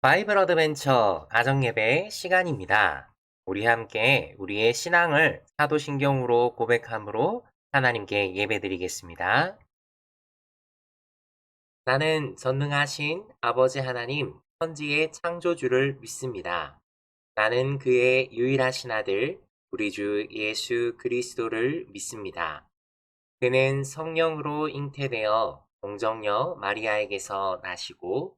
바이블 어드벤처 가정예배 시간입니다. 우리 함께 우리의 신앙을 사도신경으로 고백함으로 하나님께 예배드리겠습니다. 나는 전능하신 아버지 하나님 천지의 창조주를 믿습니다. 나는 그의 유일하신 아들 우리 주 예수 그리스도를 믿습니다. 그는 성령으로 잉태되어 동정녀 마리아에게서 나시고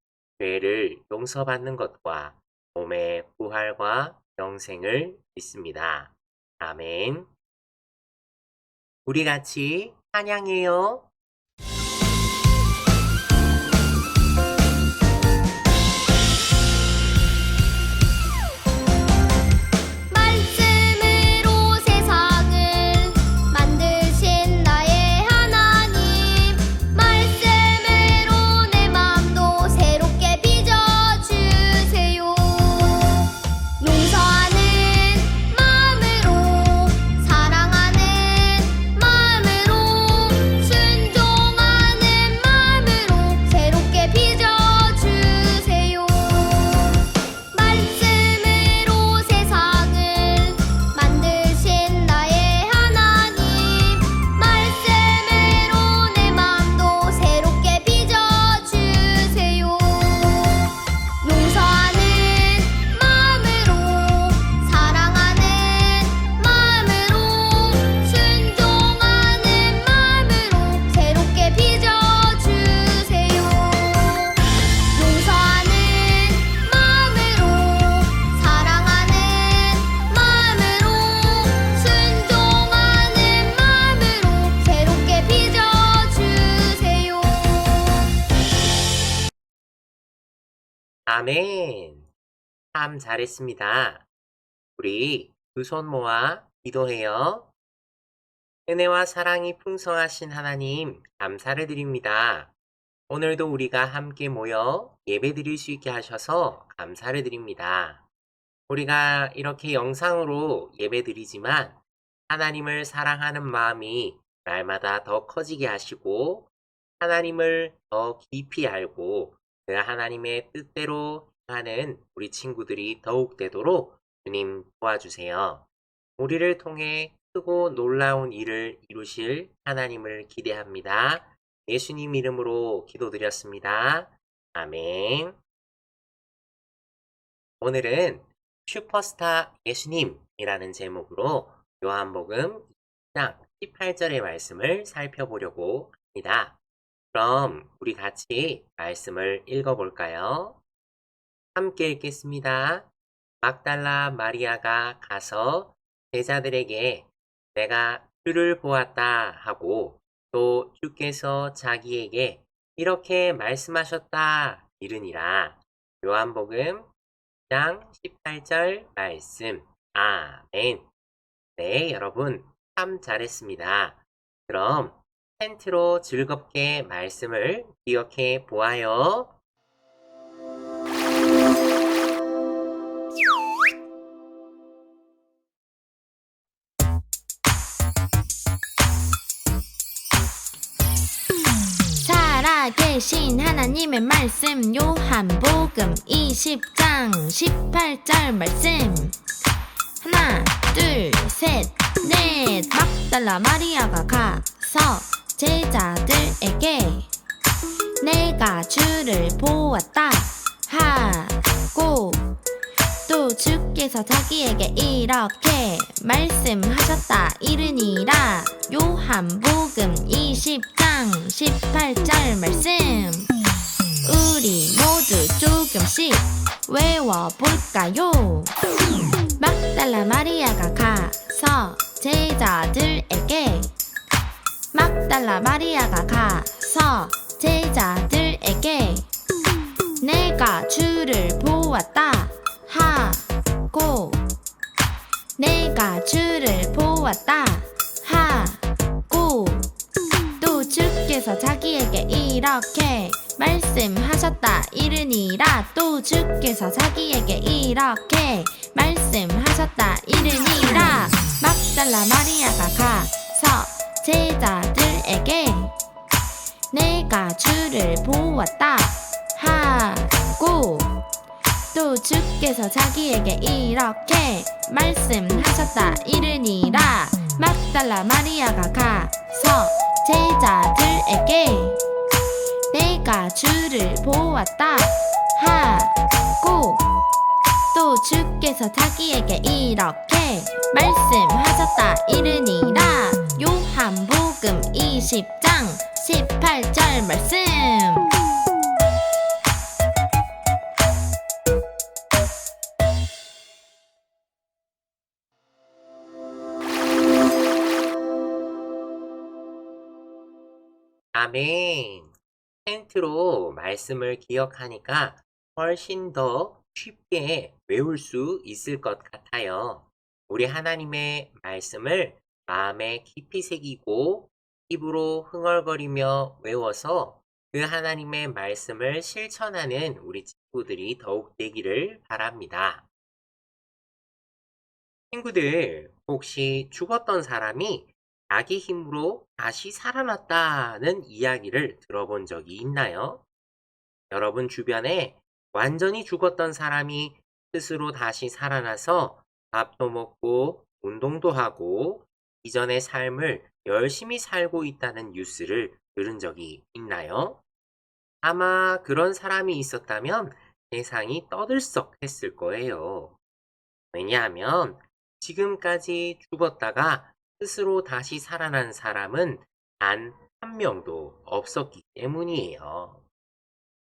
죄를 용서받는 것과 몸의 부활과 영생을 믿습니다. 아멘. 우리 같이 찬양해요. 아멘. 참 잘했습니다. 우리 두 손 모아 기도해요. 은혜와 사랑이 풍성하신 하나님, 감사를 드립니다. 오늘도 우리가 함께 모여 예배 드릴 수 있게 하셔서 감사를 드립니다. 우리가 이렇게 영상으로 예배 드리지만 하나님을 사랑하는 마음이 날마다 더 커지게 하시고 하나님을 더 깊이 알고 그 하나님의 뜻대로 하는 우리 친구들이 더욱 되도록 주님 도와주세요. 우리를 통해 크고 놀라운 일을 이루실 하나님을 기대합니다. 예수님 이름으로 기도드렸습니다. 아멘. 오늘은 슈퍼스타 예수님이라는 제목으로 요한복음 2장 18절의 말씀을 살펴보려고 합니다. 그럼 우리 같이 말씀을 읽어볼까요? 함께 읽겠습니다. 막달라 마리아가 가서 제자들에게 내가 주를 보았다 하고 또 주께서 자기에게 이렇게 말씀하셨다 이르니라. 요한복음 2장 18절 말씀. 아멘. 네, 여러분 참 잘했습니다. 그럼 텐트로 즐겁게 말씀을 기억해 보아요. 살아계신 하나님의 말씀 요한복음 20장 18절 말씀 하나 둘 셋 넷 막달라 마리아가 가서 제자들에게 내가 주를 보았다 하고 또 주께서 자기에게 이렇게 말씀하셨다. 이르니라. 요한복음 20장 18절 말씀. 우리 모두 조금씩 외워볼까요? 막달라 마리아가 가서 제자들에게 막달라 마리아가 가서 제자들에게 내가 주를 보았다 하고 내가 주를 보았다 하고 또 주께서 자기에게 이렇게 말씀하셨다. 이르니라. 또 주께서 자기에게 이렇게 말씀하셨다. 이르니라. 막달라 마리아가 가서 제자들에게 내가 주를 보았다 하고 또 주께서 자기에게 이렇게 말씀하셨다. 이르니라. 막달라 마리아가 가서 제자들에게 내가 주를 보았다 하고 또 주께서 자기에게 이렇게 말씀하셨다. 이르니라 요한복음 20장 18절 말씀 아멘. 텐트로 말씀을 기억하니까 훨씬 더 쉽게 외울 수 있을 것 같아요. 우리 하나님의 말씀을 마음에 깊이 새기고 입으로 흥얼거리며 외워서 그 하나님의 말씀을 실천하는 우리 친구들이 더욱 되기를 바랍니다. 친구들, 혹시 죽었던 사람이 자기 힘으로 다시 살아났다는 이야기를 들어본 적이 있나요? 여러분 주변에 완전히 죽었던 사람이 스스로 다시 살아나서 밥도 먹고 운동도 하고 이전의 삶을 열심히 살고 있다는 뉴스를 들은 적이 있나요? 아마 그런 사람이 있었다면 세상이 떠들썩했을 거예요. 왜냐하면 지금까지 죽었다가 스스로 다시 살아난 사람은 단 한 명도 없었기 때문이에요.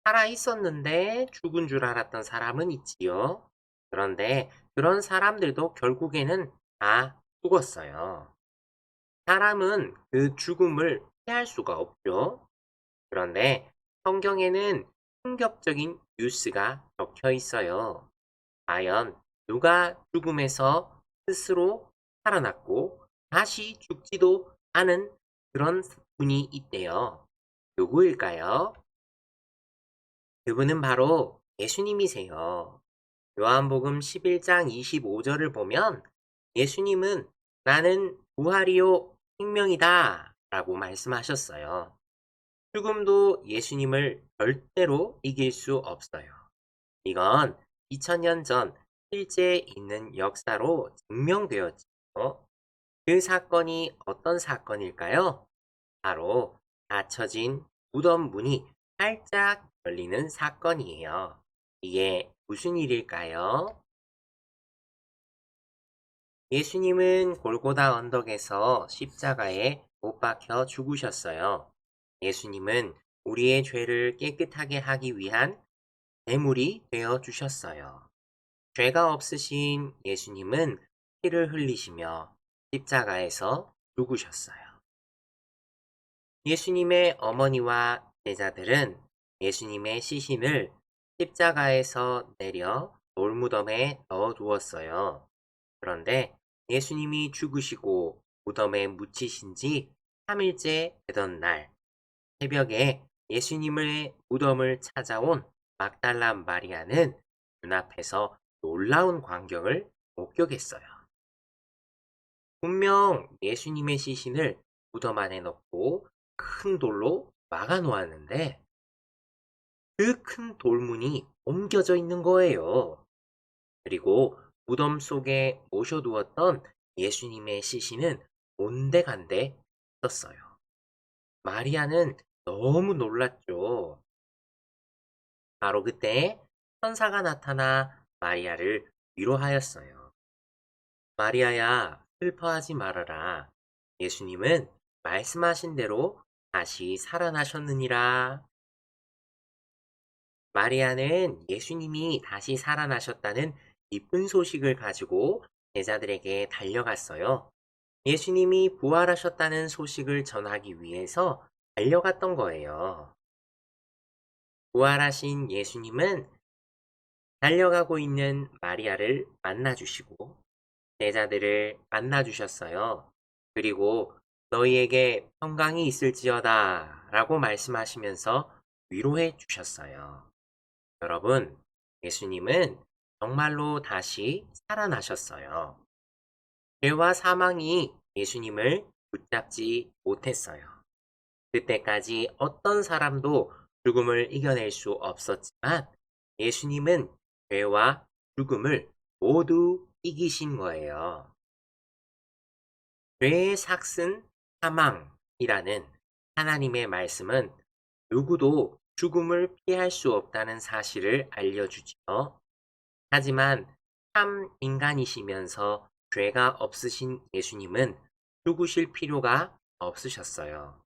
살아 있었는데 죽은 줄 알았던 사람은 있지요. 그런데 그런 사람들도 결국에는 다 죽었어요. 사람은 그 죽음을 피할 수가 없죠. 그런데 성경에는 충격적인 뉴스가 적혀 있어요. 과연 누가 죽음에서 스스로 살아났고 다시 죽지도 않은 그런 분이 있대요. 누구일까요? 그분은 바로 예수님이세요. 요한복음 11장 25절을 보면 예수님은 나는 부활이요 생명이다 라고 말씀하셨어요. 죽음도 예수님을 절대로 이길 수 없어요. 이건 2000년 전 실제 있는 역사로 증명되었죠. 그 사건이 어떤 사건일까요? 바로 닫혀진 무덤 문이 살짝 열리는 사건이에요. 이게 무슨 일일까요? 예수님은 골고다 언덕에서 십자가에 못 박혀 죽으셨어요. 예수님은 우리의 죄를 깨끗하게 하기 위한 대물이 되어 주셨어요. 죄가 없으신 예수님은 피를 흘리시며 십자가에서 죽으셨어요. 예수님의 어머니와 제자들은 예수님의 시신을 십자가에서 내려 돌무덤에 넣어 두었어요. 그런데 예수님이 죽으시고 무덤에 묻히신 지 3일째 되던 날, 새벽에 예수님의 무덤을 찾아온 막달라 마리아는 눈앞에서 놀라운 광경을 목격했어요. 분명 예수님의 시신을 무덤 안에 넣고 큰 돌로 막아 놓았는데 그 큰 돌문이 옮겨져 있는 거예요. 그리고 무덤 속에 모셔두었던 예수님의 시신은 온데간데 있었어요. 마리아는 너무 놀랐죠. 바로 그때 천사가 나타나 마리아를 위로하였어요. 마리아야, 슬퍼하지 말아라. 예수님은 말씀하신 대로 다시 살아나셨느니라. 마리아는 예수님이 다시 살아나셨다는 기쁜 소식을 가지고 제자들에게 달려갔어요. 예수님이 부활하셨다는 소식을 전하기 위해서 달려갔던 거예요. 부활하신 예수님은 달려가고 있는 마리아를 만나주시고 제자들을 만나주셨어요. 그리고 너희에게 평강이 있을지어다 라고 말씀하시면서 위로해 주셨어요. 여러분, 예수님은 정말로 다시 살아나셨어요. 죄와 사망이 예수님을 붙잡지 못했어요. 그때까지 어떤 사람도 죽음을 이겨낼 수 없었지만 예수님은 죄와 죽음을 모두 이기신 거예요. 죄의 삭슨 사망이라는 하나님의 말씀은 누구도 죽음을 피할 수 없다는 사실을 알려주지요. 하지만 참 인간이시면서 죄가 없으신 예수님은 죽으실 필요가 없으셨어요.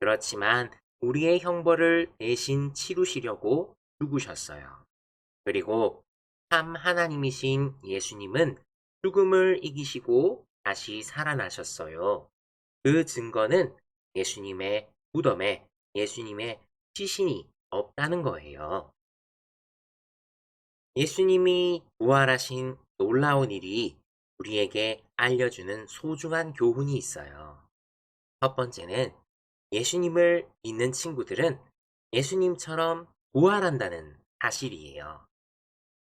그렇지만 우리의 형벌을 대신 치루시려고 죽으셨어요. 그리고 참 하나님이신 예수님은 죽음을 이기시고 다시 살아나셨어요. 그 증거는 예수님의 무덤에 예수님의 시신이 없다는 거예요. 예수님이 부활하신 놀라운 일이 우리에게 알려주는 소중한 교훈이 있어요. 첫 번째는 예수님을 믿는 친구들은 예수님처럼 부활한다는 사실이에요.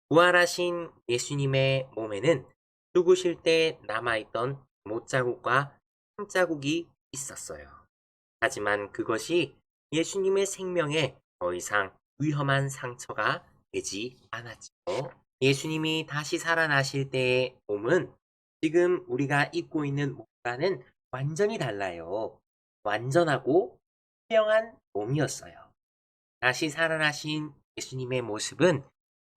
부활하신 예수님의 몸에는 죽으실 때 남아있던 못자국과 흰자국이 있었어요. 하지만 그것이 예수님의 생명에 더 이상 위험한 상처가 되지 않았죠. 예수님이 다시 살아나실 때의 몸은 지금 우리가 입고 있는 몸과는 완전히 달라요. 완전하고 투명한 몸이었어요. 다시 살아나신 예수님의 모습은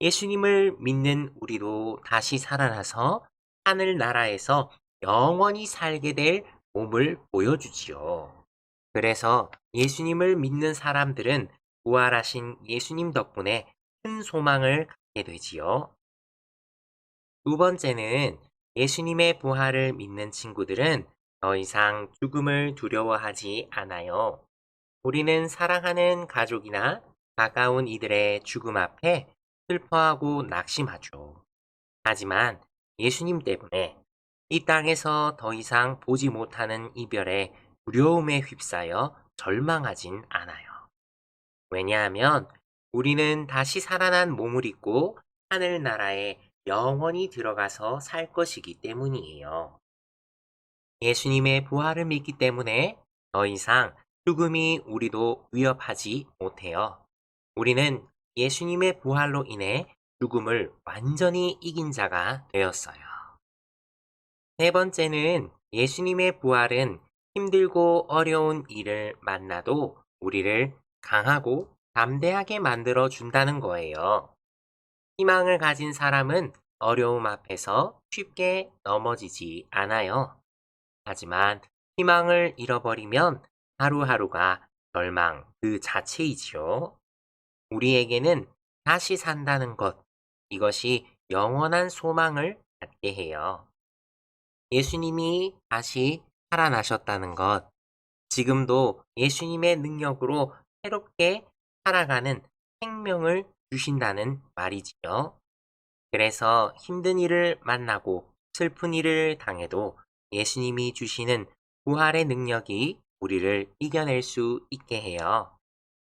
예수님을 믿는 우리도 다시 살아나서 하늘나라에서 영원히 살게 될 몸을 보여주지요. 그래서 예수님을 믿는 사람들은 부활하신 예수님 덕분에 큰 소망을 갖게 되지요. 두 번째는 예수님의 부활을 믿는 친구들은 더 이상 죽음을 두려워하지 않아요. 우리는 사랑하는 가족이나 가까운 이들의 죽음 앞에 슬퍼하고 낙심하죠. 하지만 예수님 때문에 이 땅에서 더 이상 보지 못하는 이별에 두려움에 휩싸여 절망하진 않아요. 왜냐하면 우리는 다시 살아난 몸을 입고 하늘나라에 영원히 들어가서 살 것이기 때문이에요. 예수님의 부활을 믿기 때문에 더 이상 죽음이 우리도 위협하지 못해요. 우리는 예수님의 부활로 인해 죽음을 완전히 이긴 자가 되었어요. 세 번째는 예수님의 부활은 힘들고 어려운 일을 만나도 우리를 강하고 담대하게 만들어 준다는 거예요. 희망을 가진 사람은 어려움 앞에서 쉽게 넘어지지 않아요. 하지만 희망을 잃어버리면 하루하루가 절망 그 자체이지요. 우리에게는 다시 산다는 것, 이것이 영원한 소망을 갖게 해요. 예수님이 다시 살아나셨다는 것, 지금도 예수님의 능력으로 새롭게 살아가는 생명을 주신다는 말이지요. 그래서 힘든 일을 만나고 슬픈 일을 당해도 예수님이 주시는 부활의 능력이 우리를 이겨낼 수 있게 해요.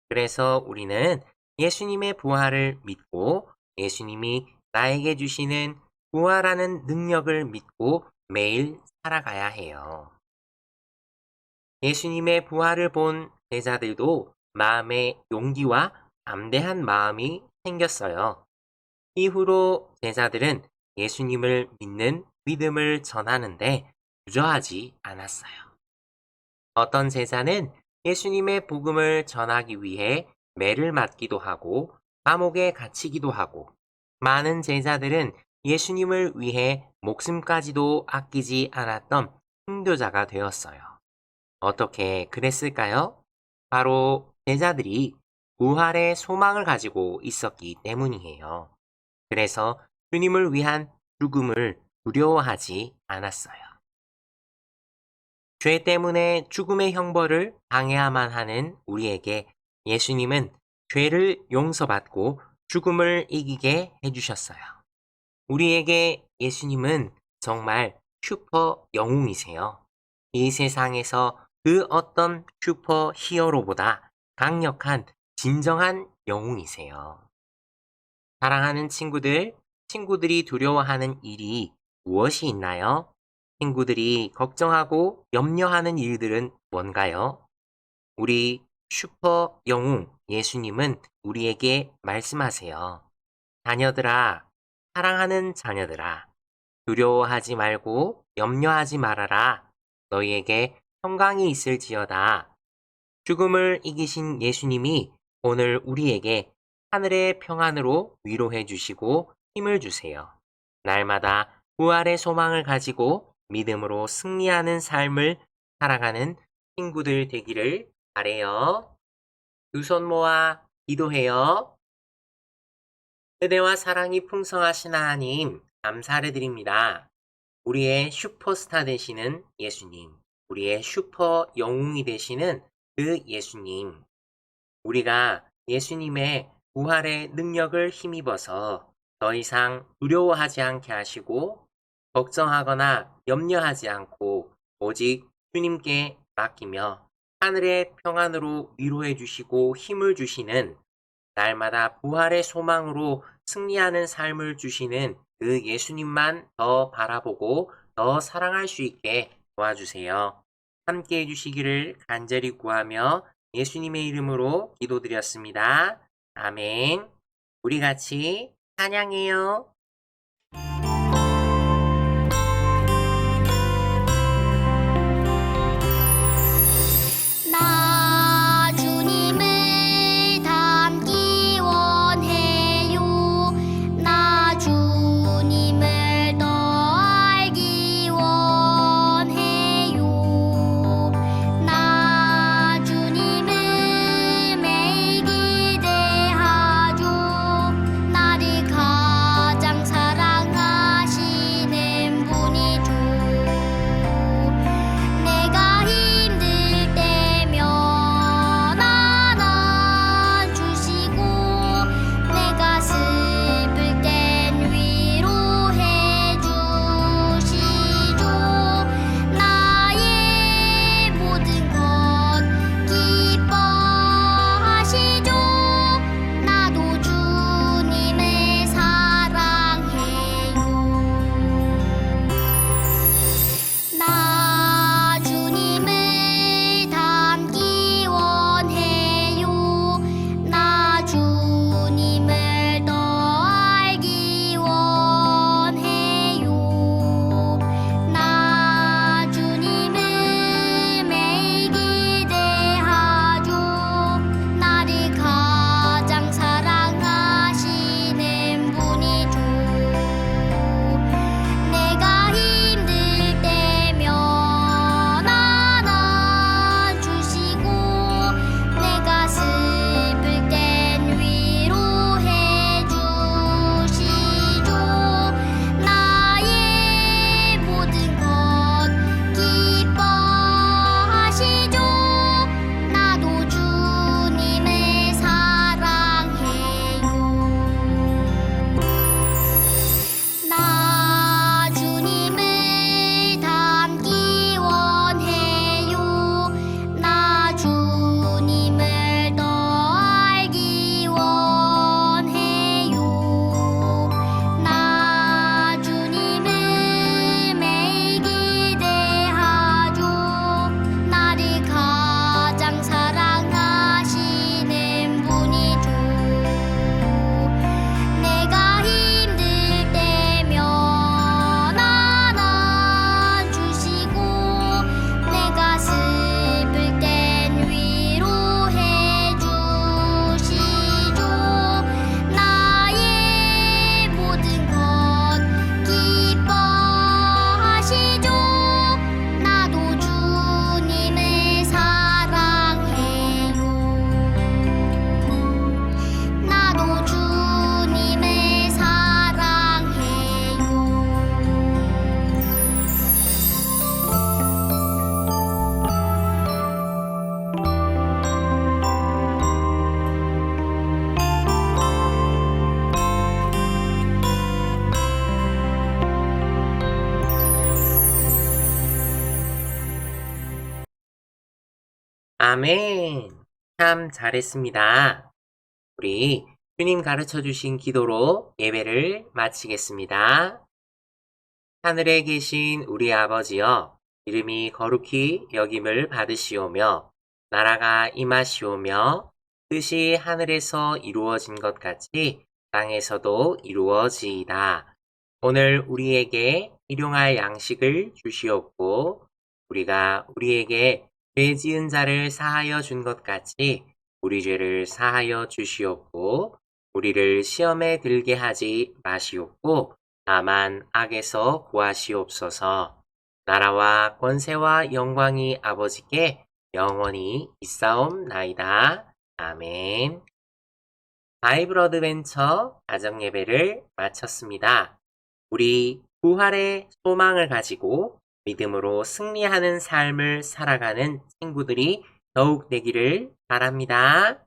그래서 우리는 예수님의 부활을 믿고 예수님이 나에게 주시는 부활하는 능력을 믿고 매일 살아가야 해요. 예수님의 부활을 본 제자들도 마음에 용기와 담대한 마음이 생겼어요. 이후로 제자들은 예수님을 믿는 믿음을 전하는데 주저하지 않았어요. 어떤 제자는 예수님의 복음을 전하기 위해 매를 맞기도 하고 감옥에 갇히기도 하고 많은 제자들은 예수님을 위해 목숨까지도 아끼지 않았던 순교자가 되었어요. 어떻게 그랬을까요? 바로 제자들이 부활의 소망을 가지고 있었기 때문이에요. 그래서 주님을 위한 죽음을 두려워하지 않았어요. 죄 때문에 죽음의 형벌을 당해야만 하는 우리에게 예수님은 죄를 용서받고 죽음을 이기게 해주셨어요. 우리에게 예수님은 정말 슈퍼 영웅이세요. 이 세상에서 그 어떤 슈퍼 히어로보다 강력한 진정한 영웅이세요. 사랑하는 친구들, 친구들이 두려워하는 일이 무엇이 있나요? 친구들이 걱정하고 염려하는 일들은 뭔가요? 우리 슈퍼 영웅 예수님은 우리에게 말씀하세요. 자녀들아, 사랑하는 자녀들아, 두려워하지 말고 염려하지 말아라. 너희에게 평강이 있을지어다. 죽음을 이기신 예수님이 오늘 우리에게 하늘의 평안으로 위로해 주시고 힘을 주세요. 날마다 부활의 소망을 가지고 믿음으로 승리하는 삶을 살아가는 친구들 되기를 바래요. 두 손 모아 기도해요. 은혜와 사랑이 풍성하신 하나님, 감사를 드립니다. 우리의 슈퍼스타 되시는 예수님, 우리의 슈퍼 영웅이 되시는 그 예수님. 우리가 예수님의 부활의 능력을 힘입어서 더 이상 두려워하지 않게 하시고 걱정하거나 염려하지 않고 오직 주님께 맡기며 하늘의 평안으로 위로해 주시고 힘을 주시는 날마다 부활의 소망으로 승리하는 삶을 주시는 그 예수님만 더 바라보고 더 사랑할 수 있게 도와주세요. 함께 해주시기를 간절히 구하며 예수님의 이름으로 기도드렸습니다. 아멘. 우리 같이 찬양해요. 아멘. 참 잘했습니다. 우리 주님 가르쳐 주신 기도로 예배를 마치겠습니다. 하늘에 계신 우리 아버지여, 이름이 거룩히 여김을 받으시오며, 나라가 임하시오며, 뜻이 하늘에서 이루어진 것 같이 땅에서도 이루어지이다. 오늘 우리에게 일용할 양식을 주시옵고, 우리가 우리에게 죄 지은 자를 사하여 준 것 같이 우리 죄를 사하여 주시옵고, 우리를 시험에 들게 하지 마시옵고, 다만 악에서 구하시옵소서. 나라와 권세와 영광이 아버지께 영원히 있사옵나이다. 아멘. 바이블 어드벤처 가정예배를 마쳤습니다. 우리 부활의 소망을 가지고 믿음으로 승리하는 삶을 살아가는 친구들이 더욱 되기를 바랍니다.